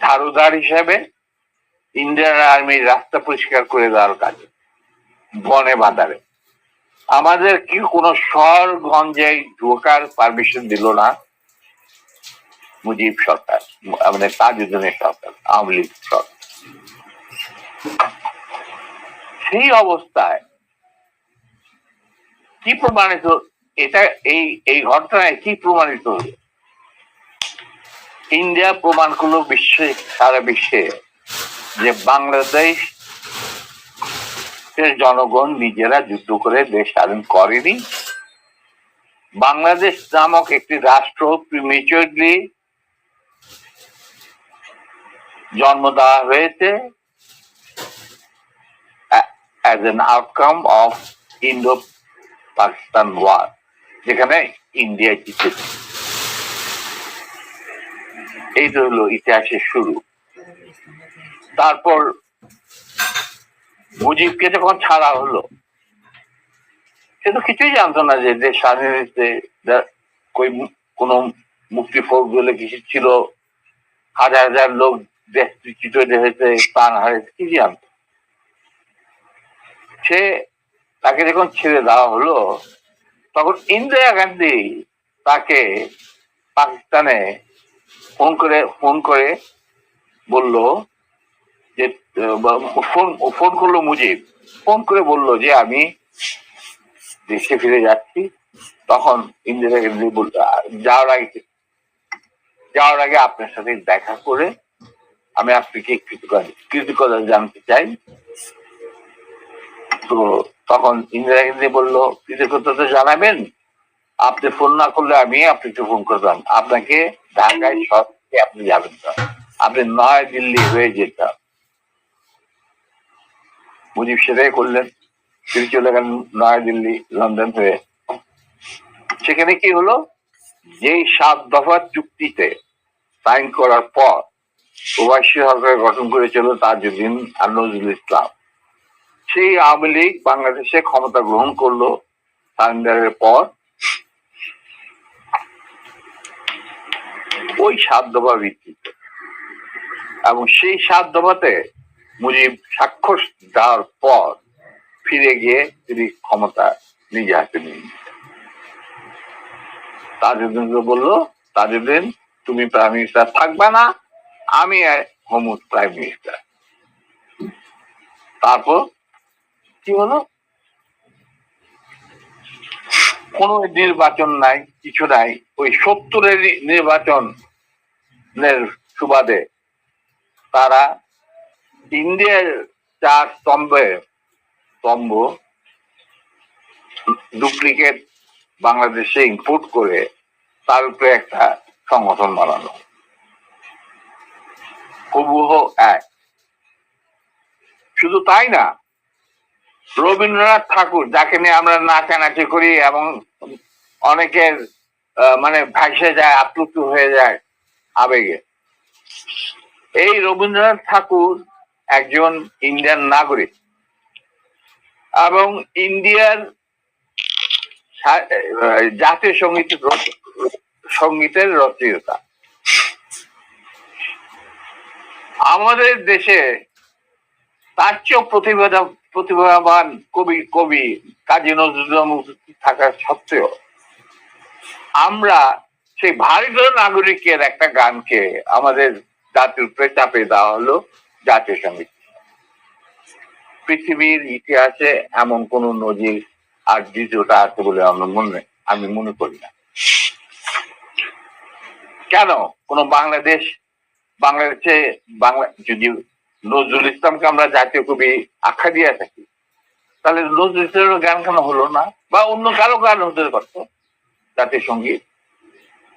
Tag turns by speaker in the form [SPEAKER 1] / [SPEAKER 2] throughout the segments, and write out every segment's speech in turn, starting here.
[SPEAKER 1] ঝাড়ুদার হিসেবে ইন্ডিয়ান আর্মির রাস্তা পরিষ্কার করে দেওয়ার কাজে। বনে বাজারে। আমাদের কি কোনো শহর গঞ্জে ঢোকার পারমিশন দিল না? মুজিব সরকার, আমাদের তাজুদ্দিনের সরকার, আওয়ামী লীগ সরকার। সেই অবস্থায় কি প্রমাণিত, এটা এই এই ঘটনায় কি প্রমাণিত হলো? ইন্ডিয়া প্রমাণ করল বিশ্বে, সারা বিশ্বে যে বাংলাদেশ জনগণ নিজেরা যুদ্ধ করে দেশ স্বাধীন করেনি। বাংলাদেশ নামক একটি রাষ্ট্র প্রিমেচুরলি জন্ম দেওয়া হয়েছে। An outcome of Indo Pakistan war যেখানে ইন্ডিয়া জিতেছে। এই তো হলো ইতিহাসের শুরু। তারপর মুজিবকে যখন ছাড়া হলো, সে তো কিছুই জানতো না যে দেশ স্বাধীন কোনো মুক্তি ফৌজ বলে কিছু ছিল, হাজার হাজার লোক দেশ হয়েছে, প্রাণ হারিয়েছে কি জানতো সে তাকে যখন ছেড়ে দেওয়া হলো, তখন ইন্দিরা গান্ধী তাকে পাকিস্তানে ফোন করে ফোন করে বলল যে ফোন ফোন করল মুজিব। ফোন করে বলল যে, আমি দেশে ফিরে যাচ্ছি। তখন ইন্দিরা গান্ধী বলল যাওয়ার আগে যাওয়ার আগে আপনার সাথে দেখা করে আমি আপনাকে কৃতজ্ঞতা জানতে চাই। তো তখন ইন্দিরা গান্ধী বলল, কৃতজ্ঞতা তো জানাবেন। আপনি ফোন না করলে আমি আপনাকে ফোন করতাম। আপনাকে ঢাকায় সত্যি আপনি যাবেন না। আপনি নয় দিল্লি হয়ে যেতাম মুজিব সেটাই করলেন। তিনি চলে গেলেন নয়াদিল্লি লন্ডন হয়ে। সেখানে কি হলো? যেই সাত দফার চুক্তিতে সাইন করার পর প্রবাসী সরকার গঠন করেছিল তাজউদ্দিন আর নজরুল ইসলাম। সেই আওয়ামী লীগ বাংলাদেশে ক্ষমতা গ্রহণ করল সারেন্ডারের পর। ওই সাত দফা ভিত্তিতে। এবং সেই সাত দফাতে মুজিব স্বাক্ষর দেওয়ার পর ফিরে গিয়ে তিনি ক্ষমতা নিজে হাতে নিয়ে নিলেন। তাজউদ্দিনকে বলল, তাজউদ্দিন, তুমি প্রাইম মিনিস্টার থাকবে না, আমি হোমুদ প্রাইম মিনিস্টার তারপর কি হলো? কোন নির্বাচন নাই, কিছু নাই, ওই সত্তরের নির্বাচনের সুবাদে তারা ইন্ডিয়ার চার স্তম্ভে স্তম্ভ ডুপ্লিকেট বাংলাদেশে ইম্পোর্ট করে তার উপরে একটা সংগঠন বানানো। হুবুহ এক। শুধু তাই না, রবীন্দ্রনাথ ঠাকুর, যাকে নিয়ে আমরা নাচানাচি করি এবং অনেকের মানে ভাসে যায়, আপ্লুত হয়ে যায় আবেগে। এই রবীন্দ্রনাথ ঠাকুর একজন ইন্ডিয়ান নাগরিক এবং ইন্ডিয়ার জাতীয় সংগীত সঙ্গীতের রচয়িতা। আমাদের দেশে তার চেয়েও প্রতিভা প্রতিভাবান কবি কবি কাজী নজরুল থাকা সত্ত্বেও আমরা সেই ভারতীয় নাগরিকের একটা গানকে আমাদের জাতির উপরে চাপে দেওয়া হলো জাতীয় সংগীত। পৃথিবীর ইতিহাসে এমন কোন নজির আর দ্বিতীয়টা আছে বলে আমরা মনে, আমি মনে করি না। কেন? কোন বাংলাদেশ, বাংলাদেশে বাংলা, যদি নজরুল ইসলামকে আমরা জাতীয় কবি আখ্যা দিয়ে থাকি, তাহলে নজরুল ইসলামের গান কেন হলো না? বা অন্য কারও গান হতে পারতো জাতীয় সংগীত?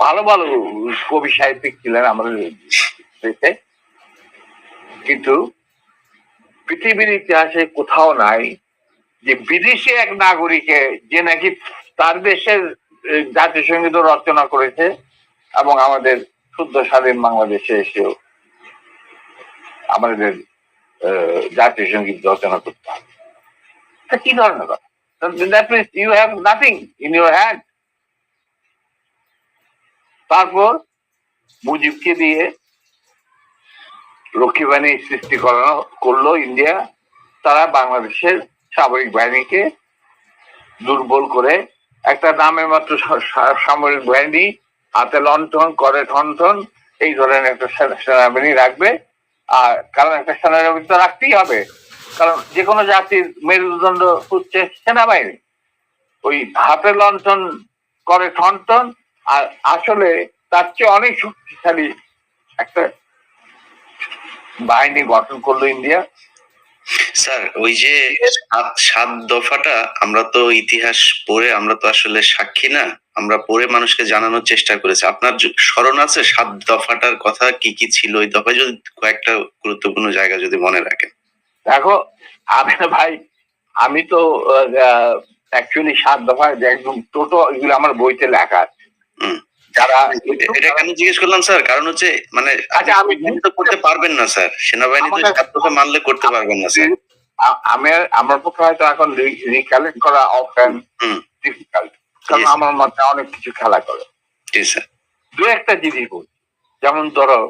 [SPEAKER 1] ভালো ভালো কবি সাহিত্যিক ছিলেন আমাদের দেশে। কিন্তু পৃথিবীর ইতিহাসে কোথাও নাই যে বিদেশি এক নাগরিকে যে নাকি তার দেশের সংগীত রচনা করেছে এবং আমাদের শুদ্ধ স্বাধীন বাংলাদেশে এসেও আমাদের জাতীয় সংগীত রচনা করতে হবে কি ধরনের কথা you have nothing in your hand তারপর মুজিবকে দিয়ে রক্ষী বাহিনী সৃষ্টি করানো করল ইন্ডিয়া। তারা বাংলাদেশের সামরিক বাহিনীকে দুর্বল করে একটা নামে মাত্র সামরিক বাহিনী হাতে লণ্ঠন করে ঠনঠন এই ধরনের একটা সেনাবাহিনী রাখবে। আর কারণ একটা সেনাবাহিনী তো রাখতেই হবে। কারণ যে কোনো জাতির মেরুদণ্ড হচ্ছে সেনাবাহিনী। ওই হাতে লণ্ঠন করে ঠনঠন আর আসলে তার চেয়ে অনেক শক্তিশালী একটা বাহিনী গঠন করল ইন্ডিয়া।
[SPEAKER 2] স্যার ওই যে সাত দফাটা আমরা তো ইতিহাস পড়ে আমরা তো আসলে সাক্ষী না আমরা পড়ে মানুষকে জানানোর চেষ্টা করেছি। আপনার স্মরণ আছে সাত দফাটার কথা কি কি ছিল? ওই দফায় যদি কয়েকটা গুরুত্বপূর্ণ জায়গা যদি মনে রাখেন।
[SPEAKER 1] দেখো আমি ভাই আমি তো অ্যাকচুয়ালি সাত দফা একদম টোটো এগুলো আমার বইতে লেখা আছে। যারা
[SPEAKER 2] এটা কেন জিজ্ঞেস করলাম স্যার? কারণ হচ্ছে মানে
[SPEAKER 1] আচ্ছা, আমি-
[SPEAKER 2] তো করতে পারবেন না স্যার। সেনাবাহিনী তো মানলে করতে পারবেন না স্যার।
[SPEAKER 1] আমি আমার পক্ষে হয়তো এখন রিকালেক্ট করা অফেন ডিফিকাল্ট কারণ আমার মাথায় অনেক কিছু খেলা করে। দু একটা জিনিস বলি। যেমন ধরো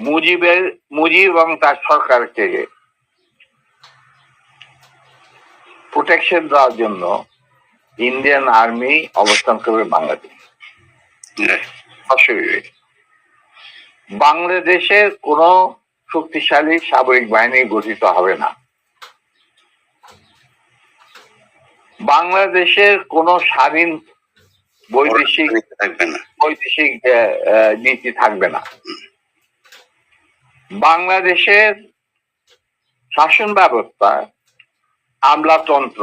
[SPEAKER 1] মুজিবের মুজিব এবং তার সরকারকে প্রোটেকশন দেওয়ার জন্য ইন্ডিয়ান আর্মি অবস্থান করবে বাংলাদেশ।
[SPEAKER 2] হ্যাঁ,
[SPEAKER 1] বাংলাদেশের কোন শক্তিশালী সামরিক বাহিনী গঠিত হবে না। বাংলাদেশের কোন স্বাধীন বৈদেশিক
[SPEAKER 2] থাকবে না।
[SPEAKER 1] বৈদেশিক নীতি থাকবে না। বাংলাদেশের শাসন ব্যবস্থা আমলাতন্ত্র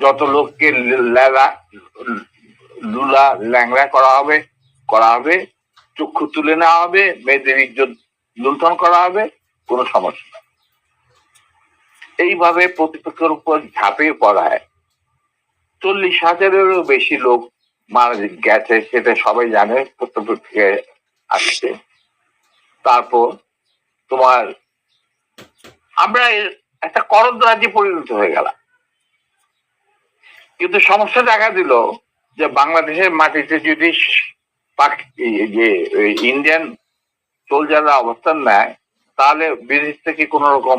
[SPEAKER 1] যত লোককে লেলা লুলা, ল্যাংড়া করা হবে করা হবে, চক্ষু তুলে নেওয়া হবে, মেয়েদের ইজ্জত লুণ্ঠন করা হবে, কোনো সমস্যা নেই। এইভাবে প্রতিপক্ষের উপর ঝাঁপিয়ে পড়ায় চল্লিশ হাজারেরও বেশি লোক মারা গেছে, সেটা সবাই জানে প্রত্যেক আসছে। তারপর তোমার, আমরা একটা করদ রাজ্যে পরিণত হয়ে গেলাম। কিন্তু সমস্যা দেখা দিল যে বাংলাদেশের মাটিতে যদি যে ইন্ডিয়ান সোলজাররা অবস্থান নেয়, তাহলে বিদেশ থেকে কোন রকম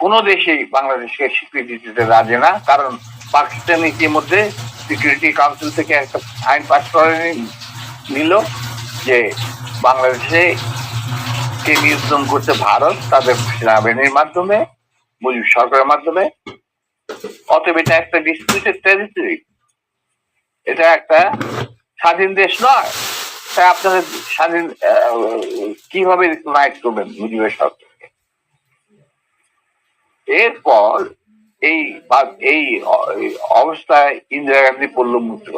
[SPEAKER 1] কোন দেশেই বাংলাদেশকে স্বীকৃতি দিতে রাজি না। কারণ পাকিস্তান ইতিমধ্যে সিকিউরিটি কাউন্সিল থেকে একটা আইন পাস করে নিল যে বাংলাদেশে কে নিয়ন্ত্রণ করছে ভারত, তাদের সেনাবাহিনীর মাধ্যমে মুজিব সরকারের মাধ্যমে। অতএব এটা একটা ডিসপিউটেড টেরিটরি এটা একটা স্বাধীন দেশ নয়। তাই আপনারা স্বাধীন কীভাবে রিকগনাইজ করবেন সরকারকে? এরপর এই এই অবস্থায় ইন্দিরা গান্ধী পড়ল মুক্ত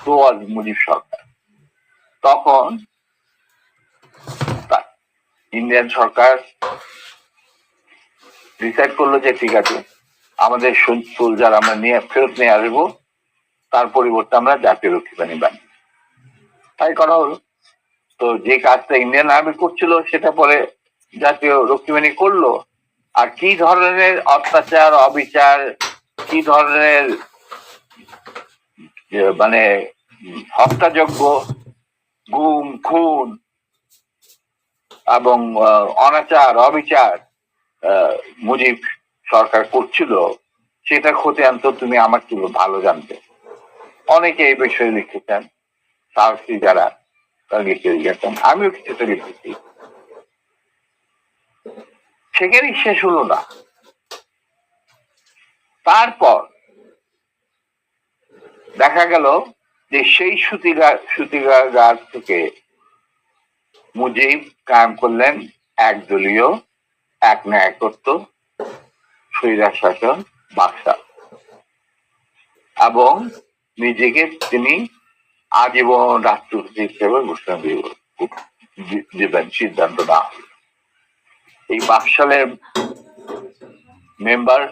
[SPEAKER 1] তো মুজিব সরকার। তখন ইন্ডিয়ান সরকার ডিসাইড করল যে ঠিক আছে আমাদের সোলজার আমরা নিয়ে ফেরত নিয়ে আসব তার পরিবর্তে আমরা জাতীয় রক্ষী বাহিনী। বানিয়ে তাই করা হলো। তো যে কাজটা ইন্ডিয়ান আর্মি করছিল সেটা পরে জাতীয় রক্ষী বাহিনী করল। আর কি ধরনের অত্যাচার অবিচার কি ধরনের মানে উম, হত্যাযজ্ঞ গুম খুন এবং অনাচার অবিচার মুজিব সরকার করছিল সেটা খতিয়ান তো তুমি আমার কি ভালো জানতে। অনেকে এই বিষয়ে লিখেছেন সাহসী যারা, তারা লিখে গেছেন। আমিও কিছুটা লিখেছি। সেখানেই শেষ হলো না। তারপর দেখা গেল যে সেই সুতিগা সুতিগার থেকে মুজিব কায়েম করলেন, একদলীয় এক ন্যায়কত্ব বাক্সা এবং নিজেকে তিনি আজীবন রাষ্ট্রপতি হিসেবে ঘোষণা দিবেন, সিদ্ধান্ত না এই বাকশালের মেম্বার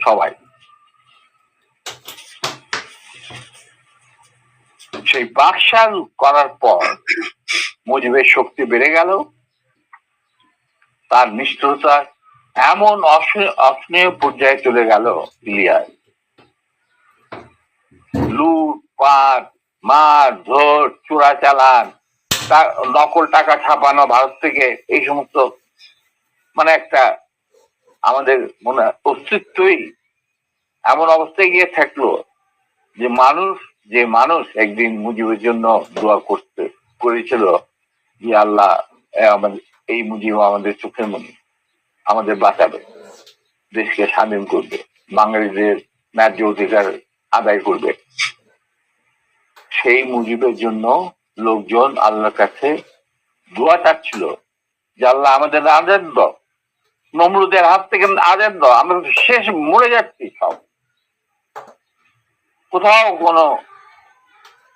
[SPEAKER 1] সবাই। সেই বাকশাল করার পর মুজিবের শক্তি বেড়ে গেল, তার নিষ্ঠুরতা এমন অসহনীয় পর্যায়ে চলে গেল ইলিয়াস লুট, পাট, মার ধর চোরা চালান নকল টাকা ছাপানো ভারত থেকে, এই সমস্ত মানে একটা আমাদের মনে অস্তিত্বই এমন অবস্থায় গিয়ে থাকল যে মানুষ যে মানুষ একদিন মুজিবের জন্য দোয়া করতে, করেছিল যে আল্লাহ আমাদের, এই মুজিব আমাদের চোখের মনি। আমাদের বাঁচাবে, দেশকে স্বাধীন করবে, বাঙালিদের ন্যায্য অধিকার আদায় করবে। সেই মুজিবের জন্য লোকজন আল্লাহর কাছে দোয়া চাচ্ছিল যে আল্লাহ আমাদের আজাদ দাও, নমরুদের হাত থেকে আজাদ দাও, আমরা শেষ মরে যাচ্ছি সব। কোথাও কোনো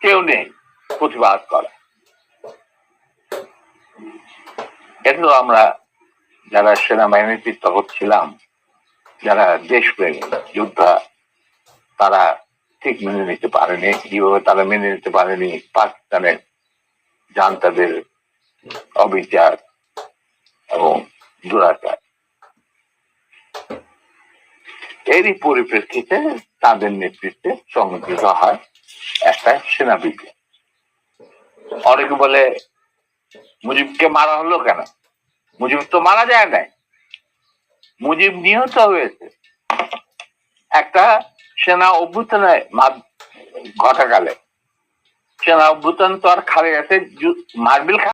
[SPEAKER 1] কেউ নেই প্রতিবাদ করা। এটা আমরা যারা সেনাবাহিনীতে তখন ছিলাম, যারা দেশপ্রেমী, যোদ্ধা, তারা ঠিক মেনে নিতে পারেনি, কীভাবে তারা মেনে নিতে পারেনি, পাকিস্তানের জান্তাদের অবিচার এবং দুরাচার। এরই পরিপ্রেক্ষিতে তাদের নেতৃত্বে সংগঠিত হয় একটা সেনা অনেকে বলে, মুজিবকে মারা হলো কেন? মুজিব তো মারা যায় নাই। মুজিব নিহত হয়েছে। একটা সেনা অভ্যুত্থানে ঘটাকালে। সেনা অভ্যুত্থান তো আর খালি আছে মার্বেল